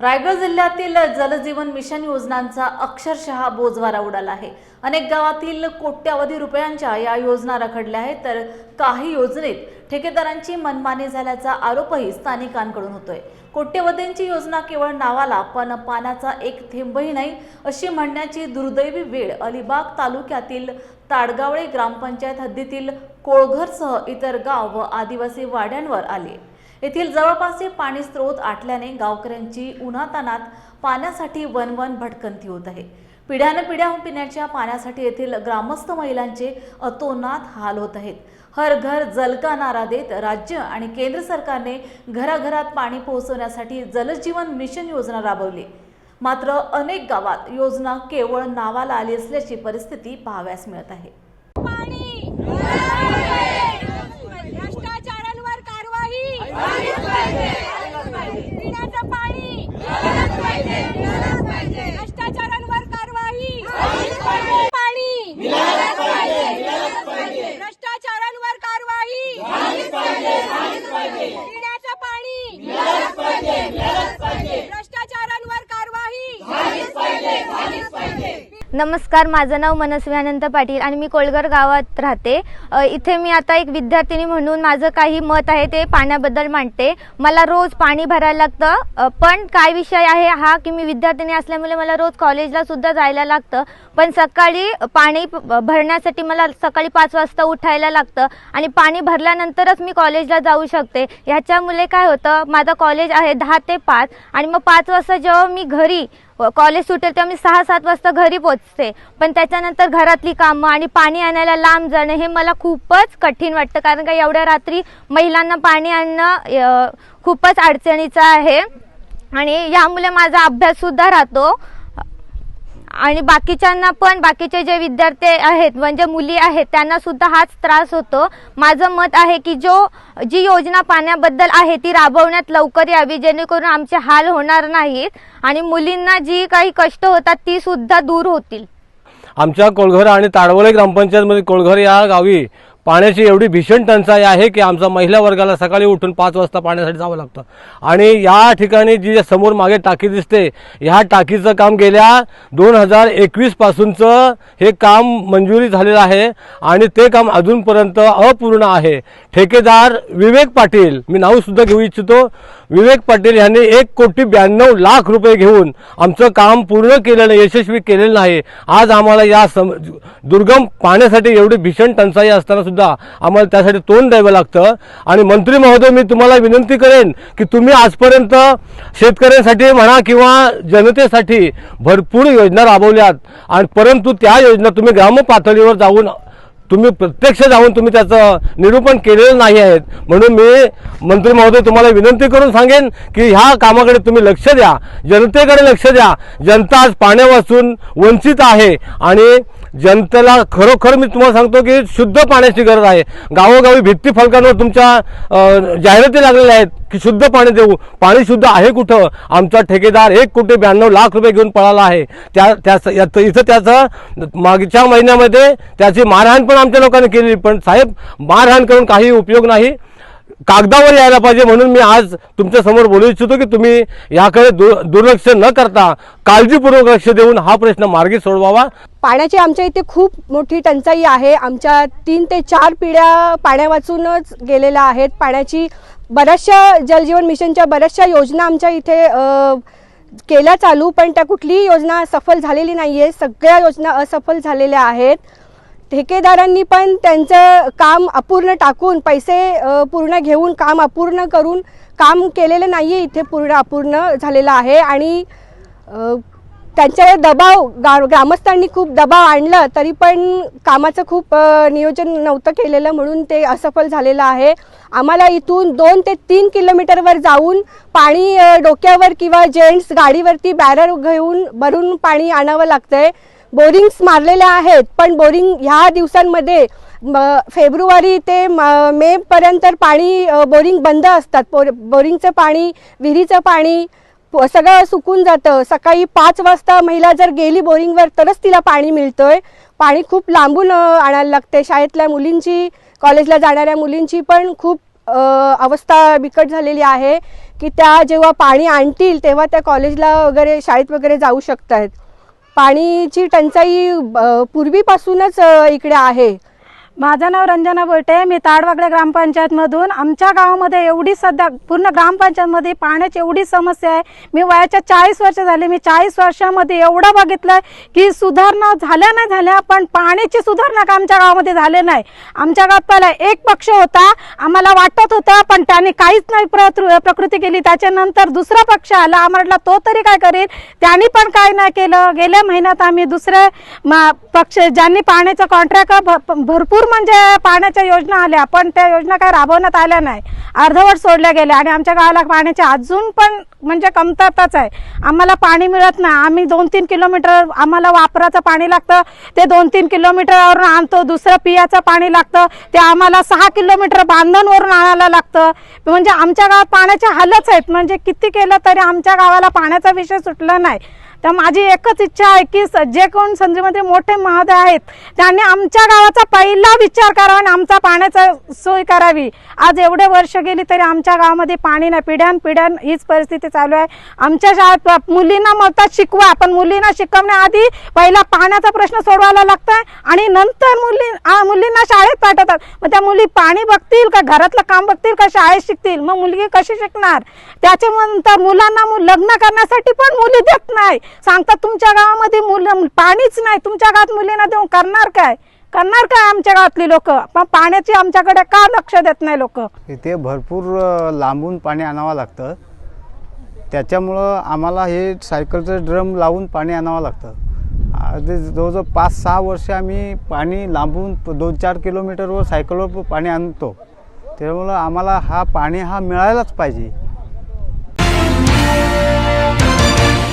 रायगड जिल्ह्यातील जलजीवन मिशन योजनांचा अक्षरशः बोजवारा उडाला आहे. अनेक गावातील कोट्यावधी रुपयांच्या या योजना रखडल्या आहेत तर काही योजनेत ठेकेदारांची मनमानी झाल्याचा आरोपही स्थानिकांकडून होतोय. कोट्यवधींची योजना केवळ नावाला पण पाण्याचा एक थेंबही नाही अशी म्हणण्याची दुर्दैवी वेळ अलिबाग तालुक्यातील ताडगावळे ग्रामपंचायत हद्दीतील कोळघरसह इतर गाव व आदिवासी वाड्यांवर आली येथील जवळपासचे पाणी स्रोत आटल्याने गावकऱ्यांची उन्हातानात पाण्यासाठी वनवन भटकंती होत आहे. पिढ्यानं पिढ्या पिण्याच्या पाण्यासाठी येथील ग्रामस्थ महिलांचे अतोनात हाल होत आहेत. हर घर जल का नारा देत राज्य आणि केंद्र सरकारने घराघरात पाणी पोहोचवण्यासाठी जलजीवन मिशन योजना राबवली. मात्र अनेक गावात योजना केवळ नावाला आली असल्याची परिस्थिती पाहाव्यास मिळत आहे. fighting. नमस्कार माझं नाव मनस्वी अनंत पाटील आणि मी कोळगर गावात राहते. इथे मी आता एक विद्यार्थिनी म्हणून माझं काही मत आहे ते पाण्याबद्दल मांडते. मला रोज पाणी भरायला लागतं पण काय विषय आहे हा की मी विद्यार्थिनी असल्यामुळे मला रोज कॉलेजला सुद्धा जायला लागतं. पण सकाळी पाणी भरण्यासाठी मला सकाळी पाच वाजता उठायला लागतं आणि पाणी भरल्यानंतरच मी कॉलेजला जाऊ शकते. ह्याच्यामुळे काय होतं माझं कॉलेज आहे दहा ते पाच आणि मग पाच वाजता जेव्हा मी घरी कॉलेज सुटेल तेव्हा मी सहा सात वाजता घरी पोचते. पण त्याच्यानंतर घरातली कामं आणि पाणी आणायला लांब जाणं हे मला खूपच कठीण वाटतं. कारण का एवढ्या रात्री महिलांना पाणी आणणं खूपच अडचणीचं आहे. आणि यामुळे माझा अभ्याससुद्धा राहतो. आणि बाकीच्यांना पण बाकीचे जे विद्यार्थी आहेत म्हणजे मुली आहेत त्यांना सुद्धा हाच त्रास होतो. माझं मत आहे की जो जी योजना पाण्याबद्दल आहे ती राबवण्यात लवकर यावी जेणेकरून आमचे हाल होणार नाहीत आणि मुलींना जी काही कष्ट होतात ती सुद्धा दूर होतील. आमच्या कोळघर आणि ताडवळे ग्रामपंचायतमध्ये कोळघर या गावी पाण्याची एवढी भीषण टंचाई आहे की आमचा महिला वर्गाला सकाळी उठून पाच वाजता पाण्यासाठी जावं लागतं. आणि या ठिकाणी जी समोर मागे टाकी दिसते ह्या टाकीचं काम गेल्या दोन हजार एकवीस पासूनचं हे काम मंजुरी झालेलं आहे आणि ते काम अजूनपर्यंत अपूर्ण आहे. ठेकेदार विवेक पाटील मी नावसुद्धा घेऊ इच्छितो विवेक पाटील यांनी एक कोटी ब्याण्णव लाख रुपये घेऊन आमचं काम पूर्ण केलेलं यशस्वी केलेलं नाही. आज आम्हाला या सम दुर्गम पाण्यासाठी एवढी भीषण टंचाई असताना सुद्धा आम्हाला त्यासाठी तोंड द्यावं लागतं. आणि मंत्री महोदय मी तुम्हाला विनंती करेन की तुम्ही आजपर्यंत शेतकऱ्यांसाठी म्हणा किंवा जनतेसाठी भरपूर योजना राबवल्यात. आणि परंतु त्या योजना तुम्ही ग्रामपातळीवर जाऊन तुम्ही प्रत्यक्ष जाऊन तुम्ही त्याचं निरूपण केलेलं नाही आहेत. म्हणून मी मंत्री महोदय तुम्हाला विनंती करून सांगेन की ह्या कामाकडे तुम्ही लक्ष द्या. जनतेकडे लक्ष द्या. जनता आज पाण्यापासून वंचित आहे. आणि जनतेला खरोखर मी तुम्हाला सांगतो की शुद्ध पाण्याची गरज आहे. गावोगावी भित्ती फलकांवर तुमच्या जाहिराती लागलेल्या आहेत की शुद्ध पाणी देऊ. पाणी शुद्ध आहे कुठं? आमचा ठेकेदार एक कोटी ब्याण्णव लाख रुपये घेऊन पळाला आहे. त्या त्याचं इथं त्याचं मागच्या महिन्यामध्ये त्याची मारहाण पण आमच्या लोकांनी केली. पण साहेब मारहाण करून काही उपयोग नाही. कागदावर यायला पाहिजे म्हणून मी आज तुमच्यासमोर बोलू इच्छितो की तुम्ही याकडे दुर दुर्लक्ष न करता काळजीपूर्वक लक्ष देऊन हा प्रश्न मार्गी सोडवावा. पाण्याची आमच्या इथे खूप मोठी टंचाई आहे. आमच्या तीन ते चार पिढ्या पाण्या वाचूनच गेलेल्या आहेत. पाण्याची बऱ्याचशा जलजीवन मिशनच्या बऱ्याचशा योजना आमच्या इथे केल्या चालू पण त्या कुठलीही योजना सफल झालेली नाही आहे सगळ्या योजना असफल झालेल्या आहेत. ठेकेदारांनी पण त्यांचं काम अपूर्ण टाकून पैसे पूर्ण घेऊन काम अपूर्ण करून काम केलेलं नाही आहे इथे पूर्ण अपूर्ण झालेलं आहे. आणि त्यांच्यावर दबाव गा ग्रामस्थांनी खूप दबाव आणला तरी पण कामाचं खूप नियोजन नव्हतं केलेलं म्हणून ते असफल झालेलं आहे. आम्हाला इथून दोन ते तीन किलोमीटरवर जाऊन पाणी डोक्यावर किंवा जेंट्स गाडीवरती बॅरर घेऊन भरून पाणी आणावं लागतं आहे बोरिंग्स मारलेल्या आहेत पण बोरिंग ह्या दिवसांमध्ये म- फेब्रुवारी ते म- मे पर्यंत पाणी बोरिंग बंद असतात. बोर बोरिंगचं पाणी विहिरीचं पाणी सगळं सुकून जातं. सकाळी पाच वाजता महिला जर गेली बोरिंगवर तरच तिला पाणी मिळतंय. पाणी खूप लांबून आणायला लागते. शाळेतल्या मुलींची कॉलेजला जाणाऱ्या मुलींची पण खूप अवस्था बिकट झालेली आहे की त्या जेव्हा पाणी आणतील तेव्हा त्या कॉलेजला वगैरे शाळेत वगैरे जाऊ शकत आहेत पाणीची टंचाई पूर्वीपासूनच इकडे आहे. माझं नाव रंजना बोटे. मी ताडवागडे ग्रामपंचायतमधून. आमच्या गावामध्ये एवढी सध्या पूर्ण ग्रामपंचायतमध्ये पाण्याची एवढी समस्या आहे. मी वयाच्या चाळीस वर्ष झाली. मी चाळीस वर्षामध्ये एवढं बघितलं की सुधारणा झाल्या नाही झाल्या पण पाण्याची सुधारणा का आमच्या गावामध्ये झाले नाही. आमच्या गावात पहिला एक पक्ष होता. आम्हाला वाटत होता पण त्याने काहीच नाही प्रकृ प्रकृती केली. त्याच्यानंतर दुसरा पक्ष आला. आम्हाला तो तरी काय करेल? त्यांनी पण काय नाही केलं. गेल्या महिन्यात आम्ही दुसऱ्या मा- पक्ष ज्यांनी पाण्याचं कॉन्ट्रॅक्ट भरपूर म्हणजे पाण्याच्या योजना आल्या पण त्या योजना काय राबवण्यात आल्या नाही. अर्धवट सोडल्या गेल्या आणि आमच्या गावाला पाण्याची अजून पण म्हणजे कमतरताच आहे. आम्हाला पाणी मिळत नाही. आम्ही दोन तीन किलोमीटर आम्हाला वापराचं पाणी लागतं ते दोन तीन किलोमीटरवरून आणतो दुसरं पियाचं पाणी लागतं ते आम्हाला सहा किलोमीटर बांधणवरून आणायला लागतं. म्हणजे आमच्या गावात पाण्याचे हालच आहेत. म्हणजे किती केलं तरी आमच्या गावाला पाण्याचा विषय सुटला नाही. तर माझी एकच इच्छा आहे की स- जे कोण संजीमध्ये मोठे महोदय आहेत त्यांनी आमच्या गावाचा पहिला विचार करावा आणि आमचा पाण्याचा सोय करावी. आज एवढे वर्ष गेली तरी आमच्या गावामध्ये पाणी नाही. पिढ्यान पिढ्यान हीच परिस्थिती चालू आहे. आमच्या शाळेत मुलींना म्हणतात शिकवा. पण मुलींना शिकवण्याआधी पहिला पाण्याचा प्रश्न सोडवायला लागतोय आणि नंतर मुली मुलींना शाळेत पाठवतात. मग त्या मुली पाणी बघतील का? घरातलं काम बघतील का? शाळेत शिकतील. मग मुलगी कशी शिकणार? त्याच्यानंतर मुलांना मु- लग्न करण्यासाठी पण मुली देत नाही. सांगतात तुमच्या गावामध्ये मुलं पाणीच नाही. तुमच्या गावात मुलींना देऊन करणार काय? करणार काय आमच्या गावातली लोक? पण पाण्याची आमच्याकडे का लक्ष देत नाही लोक? इथे भरपूर लांबून पाणी आणावं लागतं. त्याच्यामुळं आम्हाला हे सायकलचं ड्रम लावून पाणी आणावं लागतं. जवळजवळ पाच सहा वर्ष आम्ही पाणी लांबून दोन चार किलोमीटरवर सायकलवर पाणी आणतो. त्यामुळं आम्हाला हा पाणी हा मिळायलाच पाहिजे.